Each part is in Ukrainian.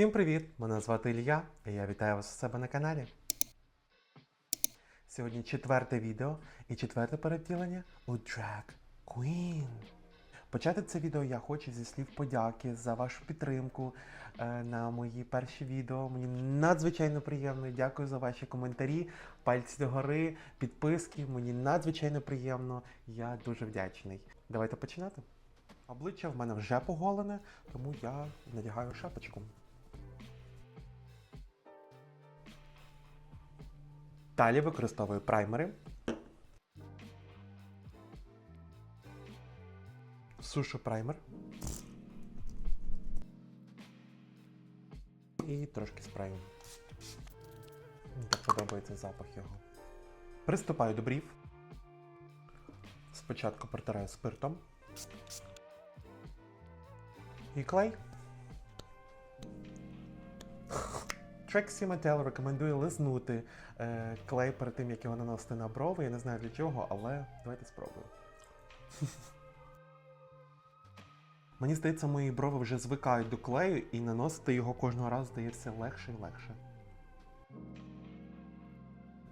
Всім привіт! Мене звати Ілля, і я вітаю вас у себе на каналі. Сьогодні четверте відео і четверте перевтілення у Drag Queen. Почати це відео я хочу зі слів подяки за вашу підтримку е, на мої перші відео. Мені надзвичайно приємно. Дякую за ваші коментарі, пальці догори, підписки. Мені надзвичайно приємно. Я дуже вдячний. Давайте починати. Обличчя в мене вже поголене, тому я надягаю шапочку. Далі використовую праймери. Сушу праймер. І трошки спрею. Так подобається запах його. Приступаю до брів. Спочатку протираю спиртом. І клей. Трексі Mattel рекомендує лизнути е, клей перед тим, як його наносити на брови. Я не знаю для чого, але давайте спробуємо. Мені здається, мої брови вже звикають до клею і наносити його кожного разу здається легше і легше.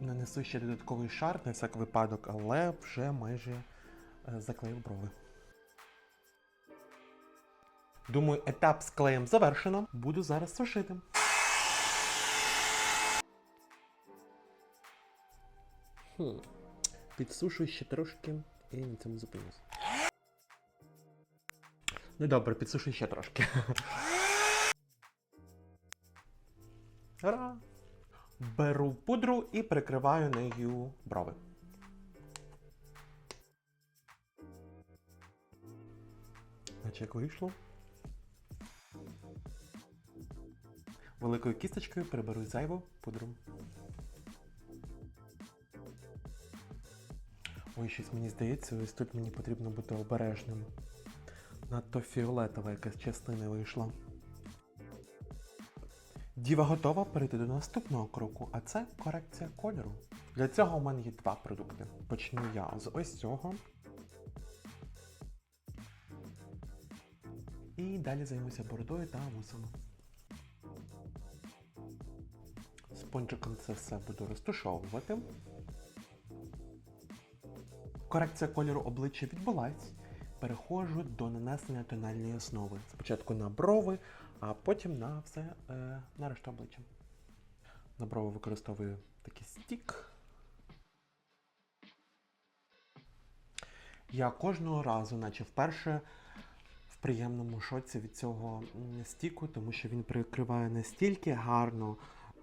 Нанесу ще додатковий шар на всяк випадок, але вже майже е, заклеїв брови. Думаю, етап з клеєм завершено. Буду зараз сушити. Хм. Підсушую ще трошки і на цьому зупинюсь. Ну добре, підсушую ще трошки. Ура! Беру пудру і прикриваю нею брови. Наче як вийшло. Великою кісточкою приберу зайву пудру. Ой, щось мені здається, ось тут мені потрібно бути обережним. Надто фіолетова якась частина вийшла. Діва готова перейти до наступного кроку, а це корекція кольору. Для цього у мене є два продукти. Почну я з ось цього. І далі займуся бородою та вусами. Спончиком це все буду розтушовувати. Корекція кольору обличчя відбулась. Переходжу до нанесення тональної основи. Спочатку на брови, а потім на все е, на решту обличчя. На брови використовую такий стік. Я кожного разу, наче вперше, в приємному шоці від цього стіку, тому що він прикриває настільки гарно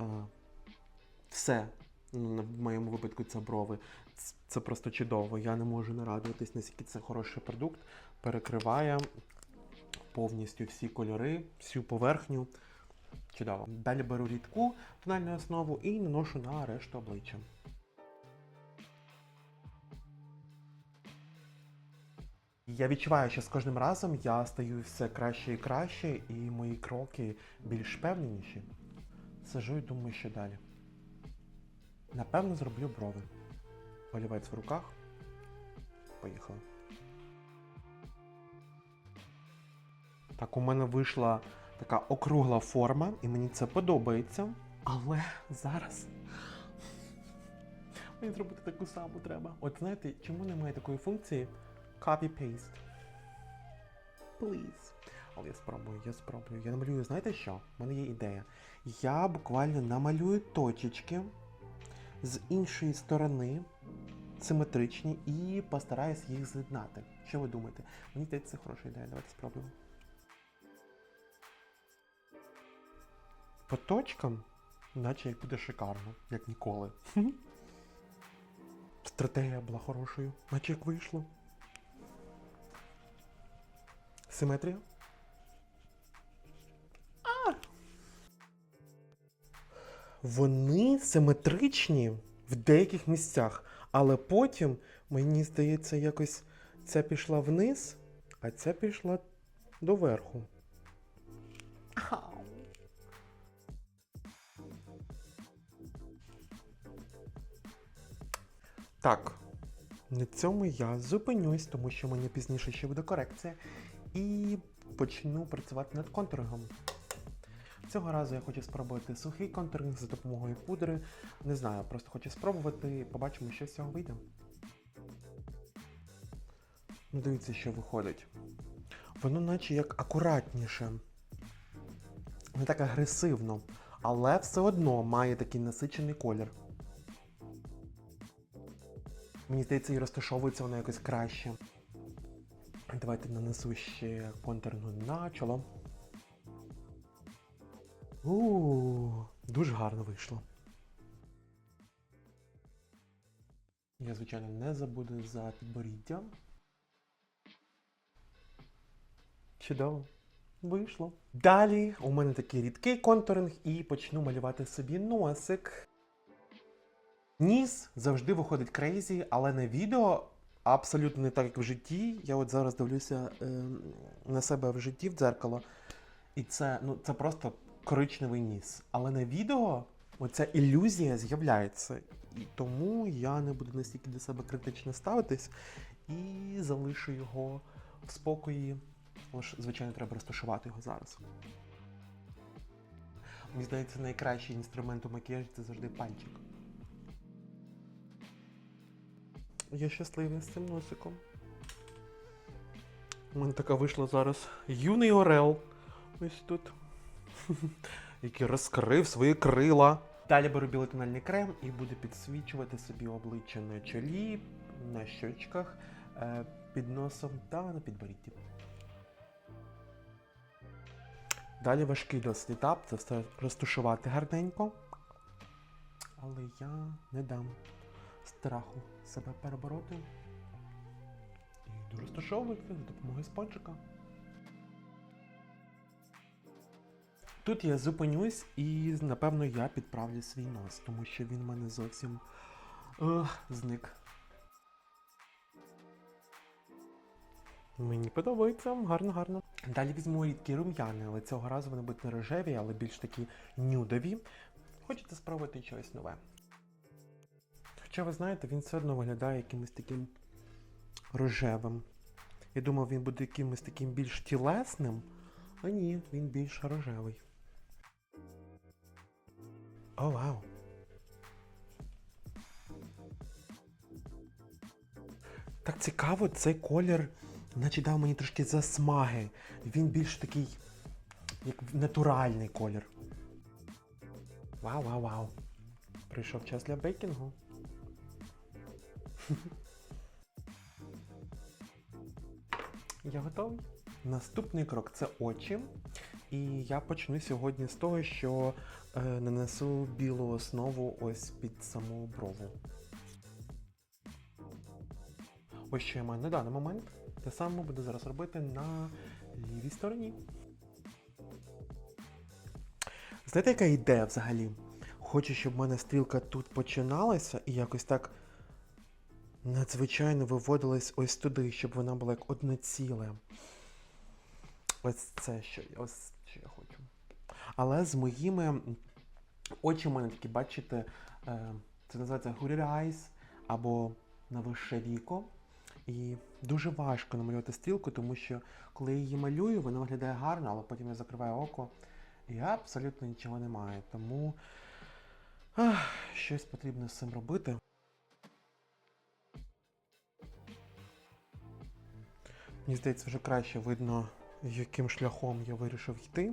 е, все. Ну, в моєму випадку це брови. Це просто чудово. Я не можу не радуватись, наскільки це хороший продукт. Перекриває повністю всі кольори, всю поверхню. Чудово. Далі беру рідку тональну основу і наношу на решту обличчя. Я відчуваю, що з кожним разом я стаю все краще і краще, і мої кроки більш певніші. Сижу і думаю, що далі. Напевно, зроблю брови. Олівець в руках. Поїхали. Так, у мене вийшла така округла форма, і мені це подобається. Але зараз мені зробити таку саму треба. От знаєте, чому немає такої функції copy-paste? Please. Але я спробую, я спробую. Я намалюю, знаєте що? У мене є ідея. Я буквально намалюю точечки з іншої сторони симетричні і постараюсь їх з'єднати. Що ви думаєте? Мені здається, це хороша ідея. Давайте спробуємо. По точкам, наче як буде шикарно, як ніколи. Стратегія була хорошою, наче як вийшло. Симетрія. Вони симетричні в деяких місцях, але потім, мені здається, якось ця пішла вниз, а ця пішла доверху. Так, на цьому я зупинюсь, тому що в мене пізніше ще буде корекція. І почну працювати над контурингом. Цього разу я хочу спробувати сухий контуринг за допомогою пудри. Не знаю, просто хочу спробувати, побачимо, що з цього вийде. Ну, дивіться, що виходить. Воно наче як акуратніше. Не так агресивно, але все одно має такий насичений колір. Мені здається, і розташовується воно якось краще. Давайте нанесу ще контурну на чоло. У, дуже гарно вийшло. Я, звичайно, не забуду за підборіддя. Чудово. Вийшло. Далі у мене такий рідкий контуринг і почну малювати собі носик. Ніс завжди виходить крейзі, але на відео абсолютно не так, як в житті. Я от зараз дивлюся е, на себе в житті в дзеркало. І це, ну, це просто коричневий ніс. Але на відео оця ілюзія з'являється. І тому я не буду настільки до себе критично ставитись і залишу його в спокої. Лише, звичайно, треба розташувати його зараз. Мені здається, найкращий інструмент у макіяжі це завжди пальчик. Я щасливий з цим носиком. У мене така вийшла зараз юний Орел. Ось тут. Який розкрив свої крила. Далі беру білий тональний крем і буду підсвічувати собі обличчя на чолі, на щочках, е, під носом та на підборідді. Далі важкий досить етап, це все розтушувати гарненько. Але я не дам страху себе перебороти. І йду розташовувати за допомогою спонжика. Тут я зупинюсь і, напевно, я підправлю свій нос, тому що він в мене зовсім е, зник. Мені подобається, гарно, гарно. Далі візьму рідкі рум'яни, але цього разу вони будуть не рожеві, але більш такі нюдові. Хочете спробувати щось нове. Хоча ви знаєте, він все одно виглядає якимось таким рожевим. Я думав, він буде якимось таким більш тілесним, а ні, він більш рожевий. О, вау! Так цікаво, цей колір, наче дав мені трошки засмаги. Він більш такий, як натуральний колір. Вау, вау, вау. Прийшов час для бейкінгу. Я готовий. Наступний крок це очі. І я почну сьогодні з того, що е, нанесу білу основу ось під саму брову. Ось що я маю на даний момент. Те саме буду зараз робити на лівій стороні. Знаєте, яка ідея взагалі? Хочу, щоб в мене стрілка тут починалася і якось так надзвичайно виводилась ось туди, щоб вона була як одне ціле. Ось це що, ось що я хочу. Але з моїми очі в мене такі, бачите, е, це називається hooded eyes або на вище віко. І дуже важко намалювати стрілку, тому що коли я її малюю, вона виглядає гарно, але потім я закриваю око і абсолютно нічого немає. Тому ах, щось потрібно з цим робити. Мені здається, вже краще видно, яким шляхом я вирішив йти.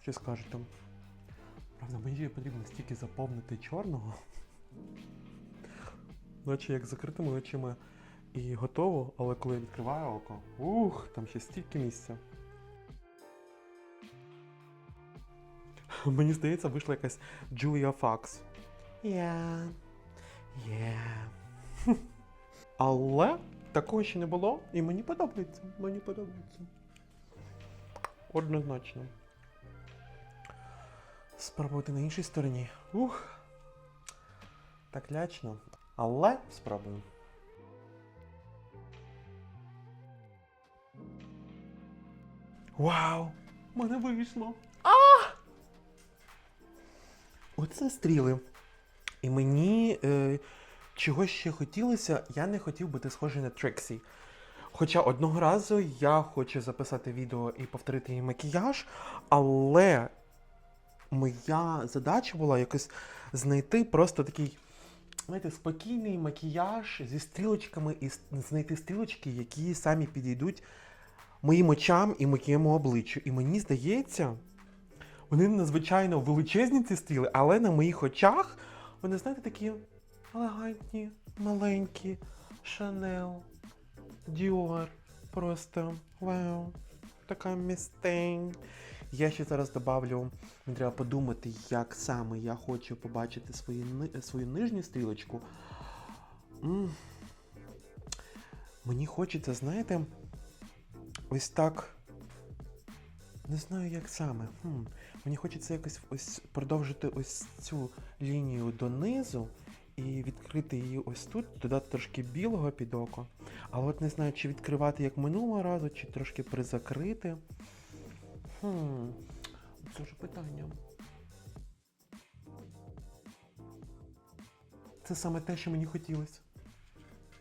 Що скажете? Правда, мені потрібно стільки заповнити чорного. Наче як закритими очима і готово, але коли я відкриваю око, ух, там ще стільки місця. Мені здається, вийшла якась Джулія Факс. Yeah. Yeah. Але такого ще не було, і мені подобається. Мені подобається. Однозначно. Спробувати на іншій стороні. Ух. Так лячно. Але спробую. Вау! Мене вийшло! А! Оце стріли. І мені е, чого ще хотілося, я не хотів бути схожий на Трексі. Хоча одного разу я хочу записати відео і повторити її макіяж, але моя задача була якось знайти просто такий, знаєте, спокійний макіяж зі стрілочками і знайти стрілочки, які самі підійдуть моїм очам і моєму обличчю. І мені здається, вони надзвичайно величезні ці стріли, але на моїх очах вони, знаєте, такі елегантні, маленькі, Шанел, Діор. Просто вау, така містень. Я ще зараз добавлю, мені треба подумати, як саме я хочу побачити свої, свою нижню стрілочку. Мені хочеться, знаєте, ось так. Не знаю, як саме. Хм. Мені хочеться якось ось продовжити ось цю лінію донизу і відкрити її ось тут, додати трошки білого під око. Але от не знаю, чи відкривати як минулого разу, чи трошки призакрити. Хм. Це вже питання. Це саме те, що мені хотілося.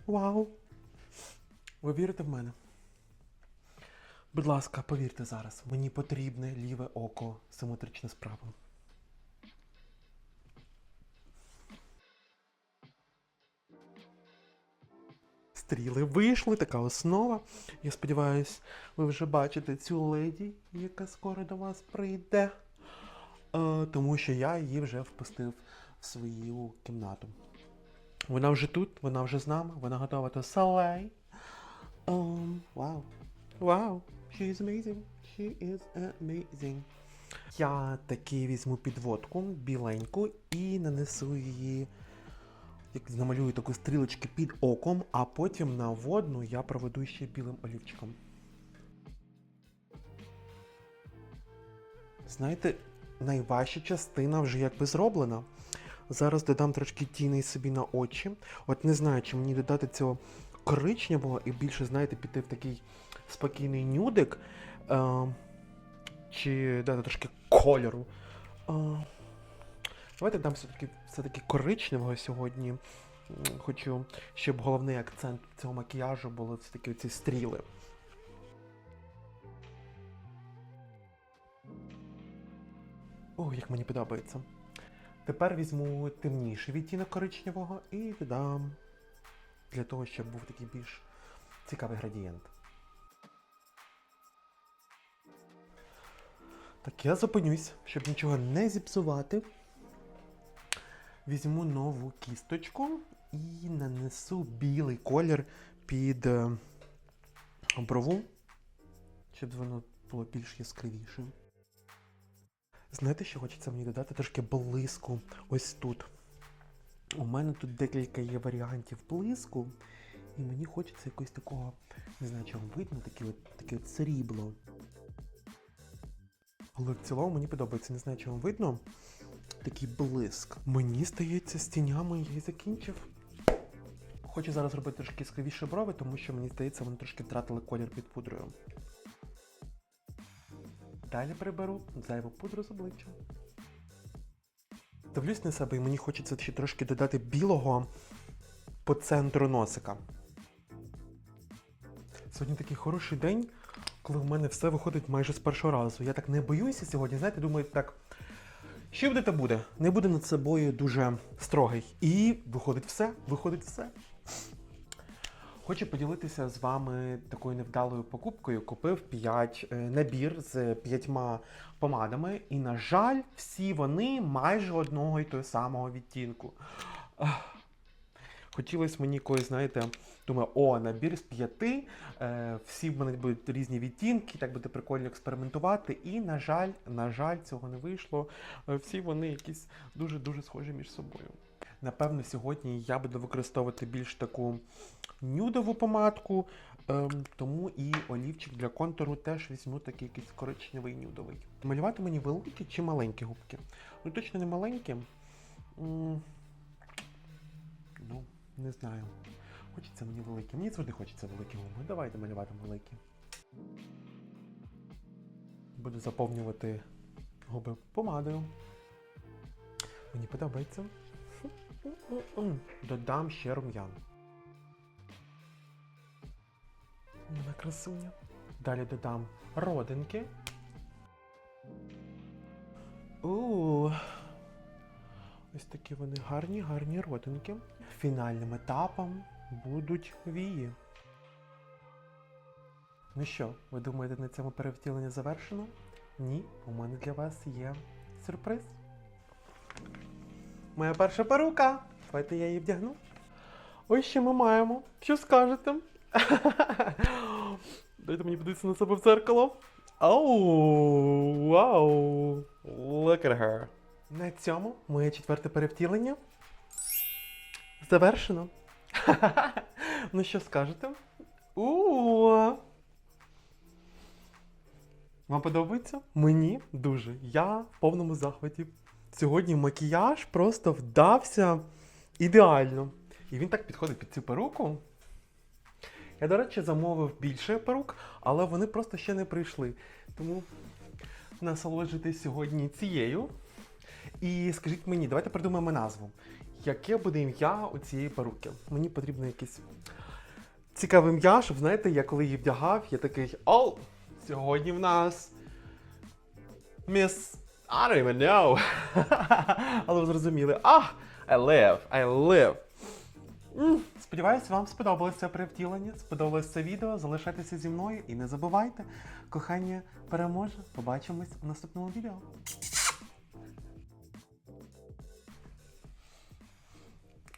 Вау! Ви вірите в мене? Будь ласка, повірте зараз, мені потрібне ліве око симетричне справа. Стріли вийшли, така основа. Я сподіваюся, ви вже бачите цю леді, яка скоро до вас прийде. Е, тому що я її вже впустив в свою кімнату. Вона вже тут, вона вже з нами, вона готова до салей. Um, wow. Wow. She is amazing. She is amazing. Я таки візьму підводку біленьку і нанесу її, як намалюю таку стрілочки під оком, а потім на водну я проведу ще білим олівчиком. Знаєте, найважча частина вже якби зроблена. Зараз додам трошки тіней собі на очі. От не знаю, чи мені додати цього коричневого і більше, знаєте, піти в такий спокійний нюдик. Е, чи дати трошки кольору. Е, давайте дам все-таки все-таки коричневого сьогодні. Хочу, щоб головний акцент цього макіяжу були все-таки ці стріли. О, як мені подобається. Тепер візьму темніший відтінок коричневого і додам для того, щоб був такий більш цікавий градієнт. Так, я зупинюсь, щоб нічого не зіпсувати. Візьму нову кісточку і нанесу білий колір під е, брову, щоб воно було більш яскравішим. Знаєте, що хочеться мені додати трошки блиску ось тут. У мене тут декілька є варіантів блиску, і мені хочеться якогось такого, не знаю, вам видно, таке от, таке от срібло. Але в цілому мені подобається, не знаю, вам видно. Такий блиск. Мені здається, з тінями я і закінчив. Хочу зараз робити трошки яскравіші брови, тому що мені здається, вони трошки втратили колір під пудрою. Далі приберу зайву пудру з обличчя. Дивлюсь на себе і мені хочеться ще трошки додати білого по центру носика. Сьогодні такий хороший день, коли в мене все виходить майже з першого разу. Я так не боюся сьогодні, знаєте, думаю, так. Що буде, то буде. Не буде над собою дуже строгий. І виходить все, виходить все. Хочу поділитися з вами такою невдалою покупкою. Купив 5 набір з п'ятьма помадами, і, на жаль, всі вони майже одного і того самого відтінку. Хотілося мені когось, знаєте, думаю, о, набір з п'яти, е, всі в мене будуть різні відтінки, так буде прикольно експериментувати. І, на жаль, на жаль, цього не вийшло. Е, Всі вони якісь дуже-дуже схожі між собою. Напевно, сьогодні я буду використовувати більш таку нюдову помадку, ем, тому і олівчик для контуру теж візьму такий якийсь коричневий нюдовий. Малювати мені великі чи маленькі губки? Ну точно не маленькі. Не знаю. Хочеться мені великі. Мені завжди хочеться великі губи. Давайте малювати великі. Буду заповнювати губи помадою. Мені подобається. Додам ще рум'ян. На красуня. Далі додам родинки. У. Ось такі вони гарні, гарні родинки. Фінальним етапом будуть вії. Ну що, ви думаєте, на цьому перевтілення завершено? Ні, у мене для вас є сюрприз. Моя перша перука. Давайте я її вдягну. Ось що ми маємо. Що скажете? Дайте мені подивитися на себе в дзеркало. Оу, вау! Look at her. На цьому моє четверте перевтілення завершено. ну що скажете? Вам подобається? Мені дуже. Я в повному захваті. Сьогодні макіяж просто вдався ідеально. І він так підходить під цю перуку. Я, до речі, замовив більше перук, але вони просто ще не прийшли. Тому насолоджуйтесь сьогодні цією. І скажіть мені, давайте придумаємо назву. Яке буде ім'я у цієї перуки? Мені потрібно якесь цікаве ім'я, щоб знаєте, я коли її вдягав, я такий О! Сьогодні в нас Міс. I don't even know. Але ви зрозуміли. А! I live, I live. М, Сподіваюсь, вам сподобалось це перевтілення, сподобалось це відео. Залишайтеся зі мною і не забувайте, кохання переможе. Побачимось у наступному відео.